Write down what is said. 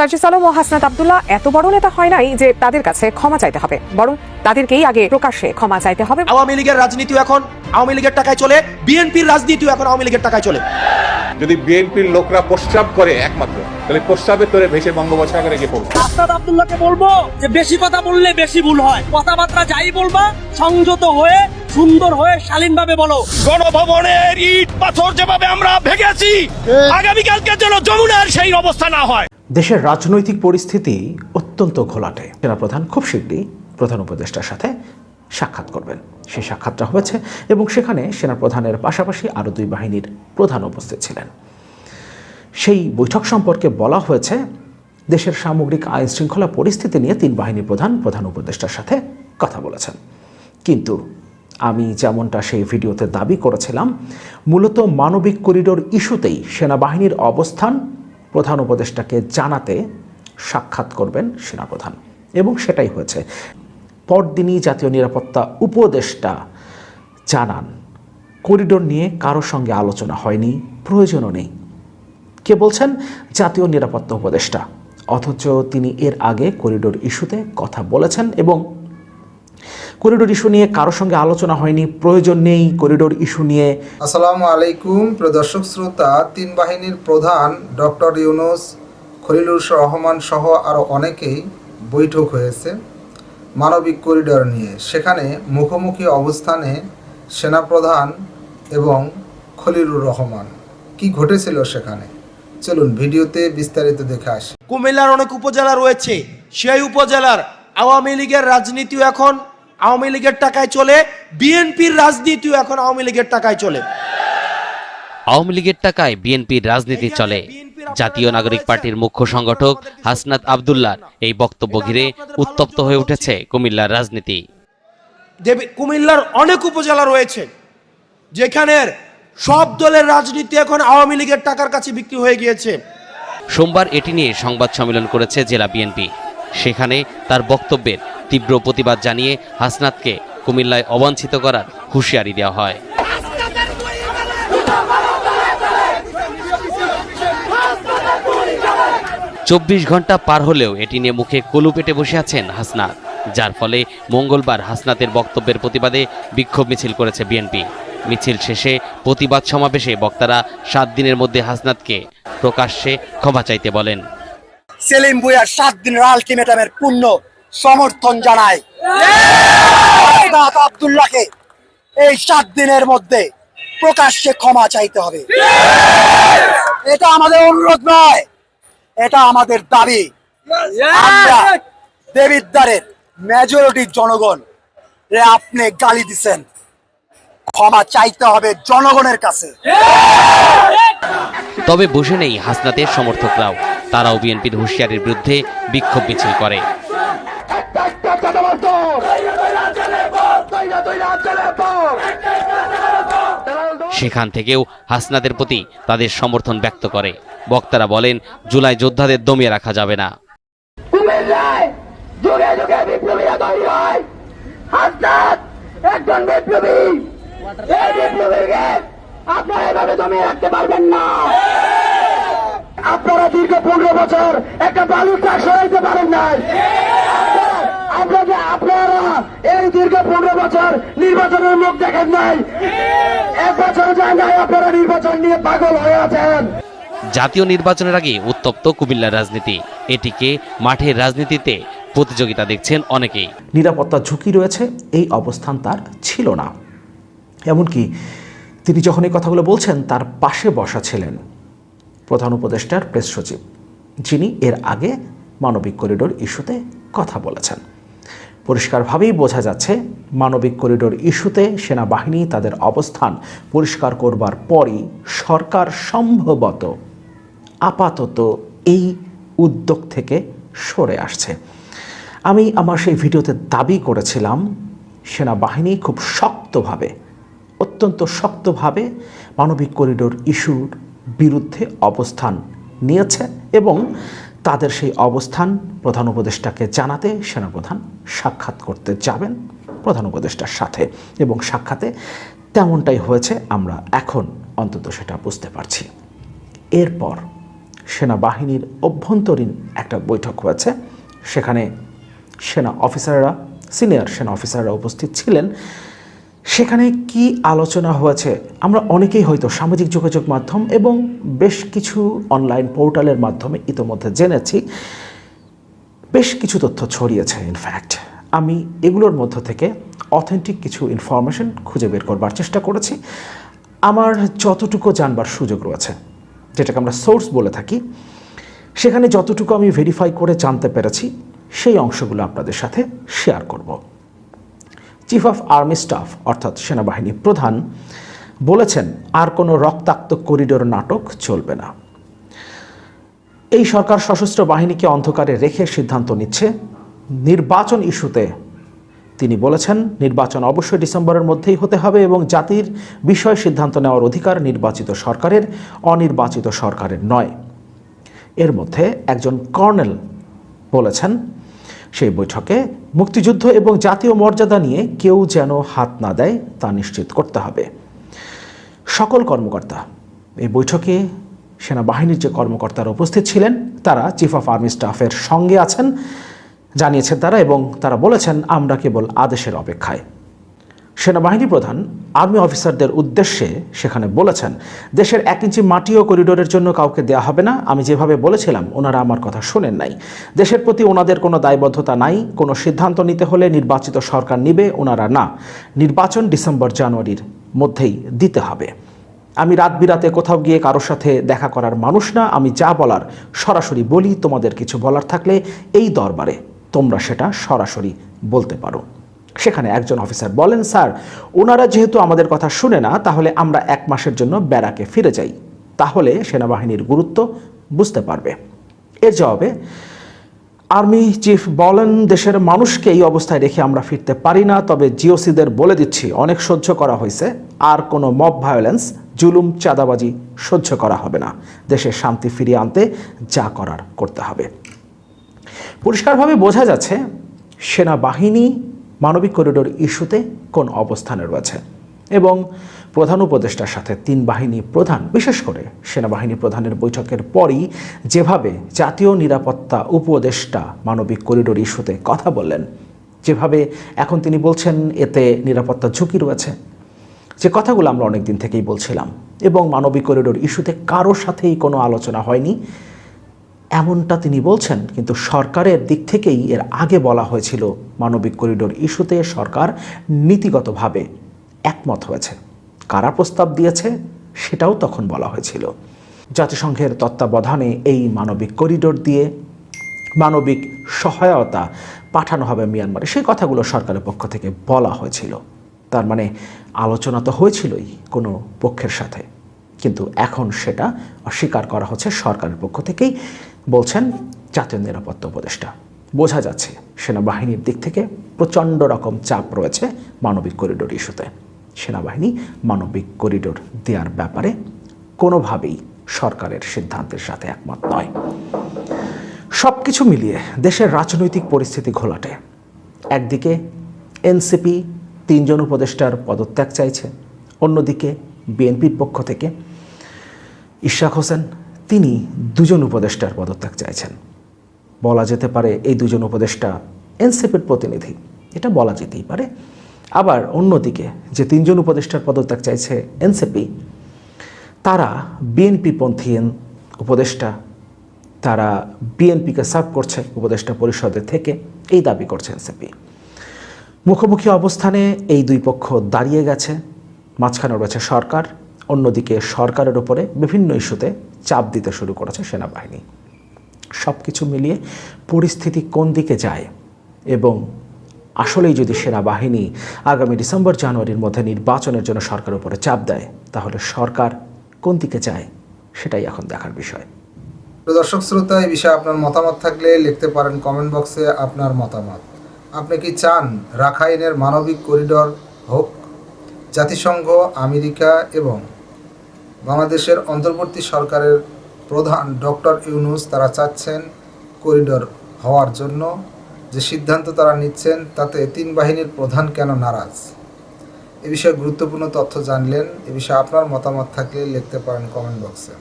সার্জিস আলম ও হাসনাত আব্দুল্লাহ এত বড় নেতা হয় নাই যে তাদের কাছে ক্ষমা চাইতে হবে। বরং তাদেরকেই আগে প্রকাশ্যে ক্ষমা চাইতে হবে। আওয়ামী লীগের রাজনীতি এখন আওয়ামী লীগের টাকায় চলে বিএনপির রাজনীতিও এখন আওয়ামী লীগের টাকায় চলে। যদি বিএনপির লোকরা প্রস্রাব করে একমাত্র তাহলে প্রস্রাবের তোরে ভেসে বঙ্গোপসাগরে গিয়ে পড়বে। আস্তাদ আব্দুল্লাহকে বলব যে বেশি কথা বললে বেশি ভুল হয়। কথাবার্তা যাই বলবা সংযত হয়ে সুন্দর হয়ে শালীনভাবে বলো। গণভবনের ইট পাথর যেভাবে আমরা ভেঙেছি আগামীকালকে যেন যমুনার সেই অবস্থা না হয়। দেশের রাজনৈতিক পরিস্থিতি অত্যন্ত ঘোলাটে। সেনাপ্রধান খুব শীঘ্রই প্রধান উপদেষ্টার সাথে সাক্ষাৎ করবেন। সেই সাক্ষাৎটা হয়েছে এবং সেখানে সেনাপ্রধানের পাশাপাশি আরও দুই বাহিনীর প্রধান উপস্থিত ছিলেন। সেই বৈঠক সম্পর্কে বলা হয়েছে, দেশের সামগ্রিক আইন শৃঙ্খলা পরিস্থিতি নিয়ে তিন বাহিনীর প্রধান প্রধান উপদেষ্টার সাথে কথা বলেছেন। কিন্তু আমি যেমনটা সেই ভিডিওতে দাবি করেছিলাম, মূলত মানবিক করিডোর ইস্যুতেই সেনাবাহিনীর অবস্থান প্রধান উপদেষ্টাকে জানাতে সাক্ষাৎ করবেন সেনাপ্রধান। এবং সেটাই হয়েছে। পরদিনই জাতীয় নিরাপত্তা উপদেষ্টা জানান, করিডোর নিয়ে কারোর সঙ্গে আলোচনা হয়নি, প্রয়োজনও নেই। কে বলছেন? জাতীয় নিরাপত্তা উপদেষ্টা। অথচ তিনি এর আগে করিডোর ইস্যুতে কথা বলেছেন এবং করিডোর ইস্যু নিয়ে কারোর সঙ্গে আলোচনা হয়নি প্রয়োজন নেই করিডোর ইস্যু নিয়ে। আসসালামু আলাইকুম প্রদর্শক শ্রোতা তিন বাহিনীর প্রধান ডক্টর ইউনুস খলিলুর রহমান সহ আরও অনেকেই বৈঠক হয়েছে মানবিক করিডর নিয়ে। সেখানে মুখোমুখি অবস্থানে সেনাপ্রধান এবং খলিলুর রহমান। কি ঘটেছিল সেখানে? চলুন ভিডিওতে বিস্তারিত দেখে আসি। কুমিল্লার অনেক উপজেলা রয়েছে সেই উপজেলার আওয়ামী লীগের রাজনীতিও এখন আওয়ামী লীগের টাকায় চলে বিএনপির রাজনীতিও এখন আওয়ামী লীগের টাকায় চলে। আওয়ামী লীগের টাকায় বিএনপির রাজনীতি চলে। জাতীয় নাগরিক পার্টির মুখ্য সংগঠক হাসনাত আবদুল্লার এই বক্তব্য ঘিরে উত্তপ্ত হয়ে উঠেছে কুমিল্লার রাজনীতি। কুমিল্লার অনেক উপজেলা রয়েছে যেখানের সব দলের রাজনীতি এখন আওয়ামী লীগের টাকার কাছে বিক্রি হয়ে গিয়েছে। সোমবার এটি নিয়ে সংবাদ সম্মেলন করেছে জেলা বিএনপি। সেখানে তার বক্তব্যের তীব্র প্রতিবাদ জানিয়ে হাসনাতকে কুমিল্লায় অবাঞ্ছিত করার হুঁশিয়ারি দেওয়া হয়। চব্বিশ ঘণ্টা পার হলেও এটি নিয়ে মুখে কলু পেটে বসে আছেন হাসনাত, যার ফলে মঙ্গলবার হাসনাতের বক্তব্যের প্রতিবাদে বিক্ষোভ মিছিল করেছে বিএনপি। মিছিল শেষে প্রতিবাদ সমাবেশে বক্তারা সাত দিনের মধ্যে হাসনাতকে প্রকাশ্যে ক্ষমা চাইতে বলেন। সেলিম বুয়ার সাত দিনের আলটিমেটামের পূর্ণ সমর্থন জানায়। আব্দুল্লাহকে এই সাত দিনের মধ্যে প্রকাশ্যে ক্ষমা চাইতে হবে। এটা আমাদের অনুরোধ নয়, এটা আমাদের দাবি। দেবিদ্বারের মেজরিটি জনগণ রে আপনি গালি দিছেন। ক্ষমা চাইতে হবে জনগণের কাছে। তবে বসে নেই হাসনাতের সমর্থকরাও। তারাও বিএনপির হুঁশিয়ারির বিরুদ্ধে বিক্ষোভ মিছিল করে। সেখান থেকেও হাসনাদের প্রতি তাদের সমর্থন ব্যক্ত করে। বক্তারা বলেন জুলাই যোদ্ধাদের দমিয়ে রাখা যাবে না। যুগে যুগে বিপ্লবীরা তৈরি হয়। হাসনাত একজন বিপ্লবী। এই বিপ্লবীকে আপনারা এভাবে জমিয়ে রাখতে পারবেন না। আপনারা দীর্ঘ পনেরো বছর একটা বালুর ট্রাক সরাইতে পারেন নাই। আপনারা আপনারা এই দীর্ঘ পনেরো বছর নির্বাচনের মুখ দেখেন নাই। এক বছর যায় নাই আপনারা নির্বাচন নিয়ে পাগল হয়ে আছেন। জাতীয় নির্বাচনের আগে উত্তপ্ত কুমিল্লার রাজনীতি। এটিকে মাঠের রাজনীতিতে প্রতিযোগিতা দেখছেন অনেকেই। নিরাপত্তা ঝুঁকি রয়েছে এই অবস্থান তার ছিল না। এমনকি তিনি যখন এই কথাগুলো বলছেন তার পাশে বসা ছিলেন প্রধান উপদেষ্টার প্রেস সচিব যিনি এর আগে মানবিক করিডোর ইস্যুতে কথা বলেছেন। পরিষ্কারভাবেই বোঝা যাচ্ছে, মানবিক করিডোর ইস্যুতে সেনাবাহিনী তাদের অবস্থান পরিষ্কার করবার পরই সরকার সম্ভবত আপাতত এই উদ্যোগ থেকে সরে আসছে। আমি আমার সেই ভিডিওতে দাবি করেছিলাম, সেনাবাহিনী খুব শক্তভাবে, অত্যন্ত শক্তভাবে মানবিক করিডোর ইস্যুর বিরুদ্ধে অবস্থান নিয়েছে এবং তাদের সেই অবস্থান প্রধান উপদেষ্টাকে জানাতে সেনাপ্রধান সাক্ষাৎ করতে যাবেন প্রধান উপদেষ্টার সাথে। এবং সাক্ষাতে তেমনটাই হয়েছে, আমরা এখন অন্তত সেটা বুঝতে পারছি। এরপর সেনাবাহিনীর অভ্যন্তরীণ একটা বৈঠক হয়েছে। সেখানে সেনা অফিসাররা, সিনিয়র সেনা অফিসাররা উপস্থিত ছিলেন। সেখানে কি আলোচনা হয়েছে? আমরা অনেকেই হয়তো সামাজিক যোগাযোগ মাধ্যম এবং বেশ কিছু অনলাইন পোর্টালের মাধ্যমে ইতোমধ্যে জেনেছি। বেশ কিছু তথ্য ছড়িয়েছে ইনফ্যাক্ট আমি এগুলোর মধ্য থেকে অথেন্টিক কিছু ইনফরমেশন খুঁজে বের করবার চেষ্টা করেছি। আমার যতটুকু জানবার সুযোগ রয়েছে, যেটাকে আমরা সোর্স বলে থাকি, সেখানে যতটুকু আমি ভেরিফাই করে জানতে পেরেছি, সেই অংশগুলো আপনাদের সাথে শেয়ার করব। চিফ অফ আর্মি স্টাফ অর্থাৎ সেনাবাহিনী প্রধান, বলেছেন, আর কোনো রক্তাক্ত করিডোর নাটক চলবে না। এই সরকার সশস্ত্র বাহিনীকে অন্ধকারে রেখে সিদ্ধান্ত নিচ্ছে। নির্বাচন ইস্যুতে তিনি বলেছেন, নির্বাচন অবশ্যই ডিসেম্বরের মধ্যেই হতে হবে এবং জাতির বিষয়ে সিদ্ধান্ত নেওয়ার অধিকার নির্বাচিত সরকারের, অনির্বাচিত সরকারের নয়। এর মধ্যে একজন কর্নেল বলেছেন সেই বৈঠকে মুক্তিযুদ্ধ এবং জাতীয় মর্যাদা নিয়ে কেউ যেন হাত না দেয় তা নিশ্চিত করতে হবে। সকল কর্মকর্তা, এই বৈঠকে সেনাবাহিনীর যে কর্মকর্তারা উপস্থিত ছিলেন, তারা চিফ অফ আর্মি স্টাফের সঙ্গে আছেন, জানিয়েছেন তারা এবং তারা বলেছেন, আমরা কেবল আদেশের অপেক্ষায়। সেনাবাহিনী প্রধান, আর্মি অফিসারদের উদ্দেশ্যে সেখানে বলেছেন, দেশের এক ইঞ্চি মাটিও করিডোরের জন্য কাউকে দেয়া হবে না। আমি যেভাবে বলেছিলাম, ওনারা আমার কথা শোনেন নাই। দেশের প্রতি ওনাদের কোনো দায়বদ্ধতা নাই। কোনো সিদ্ধান্ত নিতে হলে নির্বাচিত সরকার নিবে, ওনারা না। নির্বাচন ডিসেম্বর জানুয়ারির মধ্যেই দিতে হবে। আমি রাত বিরাতে কোথাও গিয়ে কারোর সাথে দেখা করার মানুষ না। আমি যা বলার সরাসরি বলি। তোমাদের কিছু বলার থাকলে এই দরবারে তোমরা সেটা সরাসরি বলতে পারো। সেখানে একজন অফিসার বলেন, স্যার, ওনারা যেহেতু আমাদের কথা শুনে না, তাহলে আমরা এক মাসের জন্য ব্যারাকে ফিরে যাই। তাহলে সেনাবাহিনীর গুরুত্ব বুঝতে পারবে। এর জবাবে, আর্মি চিফ বলেন, দেশের মানুষকে এই অবস্থায় রেখে আমরা ফিরতে পারি না, তবে জিওসিদের বলে দিচ্ছি, অনেক সহ্য করা হয়েছে। আর কোনো মব ভায়োলেন্স, জুলুম, চাঁদাবাজি সহ্য করা হবে না। দেশের শান্তি ফিরিয়ে আনতে যা করার করতে হবে। পরিষ্কারভাবে বোঝা যাচ্ছে, সেনাবাহিনী মানবিক করিডোর ইস্যুতে কোন অবস্থানে রয়েছে? এবং প্রধান উপদেষ্টার সাথে তিন বাহিনী প্রধান, বিশেষ করে সেনাবাহিনী প্রধানের বৈঠকের পরই যেভাবে জাতীয় নিরাপত্তা উপদেষ্টা মানবিক করিডোর ইস্যুতে কথা বললেন, যেভাবে এখন তিনি বলছেন এতে নিরাপত্তা ঝুঁকি রয়েছে। যে কথাগুলো আমরা অনেক দিন থেকেই বলছিলাম, এবং মানবিক করিডোর ইস্যুতে কারোর সাথেই কোনো আলোচনা হয়নি এমনটা তিনি বলছেন, কিন্তু সরকারের দিক থেকেই এর আগে বলা হয়েছিল, মানবিক করিডোর ইস্যুতে সরকার নীতিগতভাবে একমত হয়েছে। কারা প্রস্তাব দিয়েছে, সেটাও তখন বলা হয়েছিল। জাতিসংঘের তত্ত্বাবধানে এই মানবিক করিডোর দিয়ে মানবিক সহায়তা পাঠানো হবে মিয়ানমারে, সেই কথাগুলো সরকারের পক্ষ থেকে বলা হয়েছিল। তার মানে আলোচনা তো হয়েছিলই কোনো পক্ষের সাথে, কিন্তু এখন সেটা অস্বীকার করা হচ্ছে সরকারের পক্ষ থেকেই। বলছেন, জাতীয় নিরাপত্তা উপদেষ্টা। বোঝা যাচ্ছে সেনাবাহিনীর দিক থেকে প্রচণ্ড রকম চাপ রয়েছে মানবিক করিডোর ইস্যুতে। সেনাবাহিনী মানবিক করিডোর দেওয়ার ব্যাপারে কোনোভাবেই সরকারের সিদ্ধান্তের সাথে একমত নয়। সব কিছু মিলিয়ে দেশের রাজনৈতিক পরিস্থিতি ঘোলাটে। একদিকে এনসিপি তিনজন উপদেষ্টার পদত্যাগ চাইছে, অন্যদিকে বিএনপির পক্ষ থেকে ইশাক হোসেন তিনি দুজন উপদেষ্টার পদত্যাগ চাইছেন। বলা যেতে পারে এই দুজন উপদেষ্টা এনসিপির প্রতিনিধি। এটা বলা যেতেই পারে। আবার অন্যদিকে যে তিনজন উপদেষ্টার পদত্যাগ চাইছে এনসিপি, তারা বিএনপি পন্থী উপদেষ্টা, তারা বিএনপিকে সার্ভ করছে উপদেষ্টা পরিষদের থেকে, এই দাবি করছে এনসিপি। মুখোমুখি অবস্থানে এই দুই পক্ষ দাঁড়িয়ে গেছে, মাঝখানে রয়েছে সরকার, অন্যদিকে সরকারের উপরে বিভিন্ন ইস্যুতে চাপ দিতে শুরু করেছে সেনাবাহিনী। সব কিছু মিলিয়ে পরিস্থিতি কোন দিকে যায় এবং আসলেই যদি সেনাবাহিনী আগামী ডিসেম্বর, জানুয়ারির মধ্যে নির্বাচনের জন্য সরকারের উপরে চাপ দেয়, তাহলে সরকার কোন দিকে যায় সেটাই এখন দেখার বিষয়। দর্শক শ্রোতা, এই বিষয়ে আপনার মতামত থাকলে লিখতে পারেন কমেন্ট বক্সে আপনার মতামত। আপনি কি চান রাখাইনের মানবিক করিডোর হোক, জাতিসংঘ, আমেরিকা এবং বাংলাদেশের অন্তর্বর্তী সরকারের প্রধান ডক্টর ইউনুস তারা চাচ্ছেন করিডোর হওয়ার জন্য। যে সিদ্ধান্ত তারা নিচ্ছেন, তাতে তিন বাহিনীর প্রধান কেন নারাজ? এ বিষয়ে গুরুত্বপূর্ণ তথ্য জানলেন। এ বিষয়ে আপনার মতামত থাকলে লিখতে পারেন কমেন্ট বক্সে।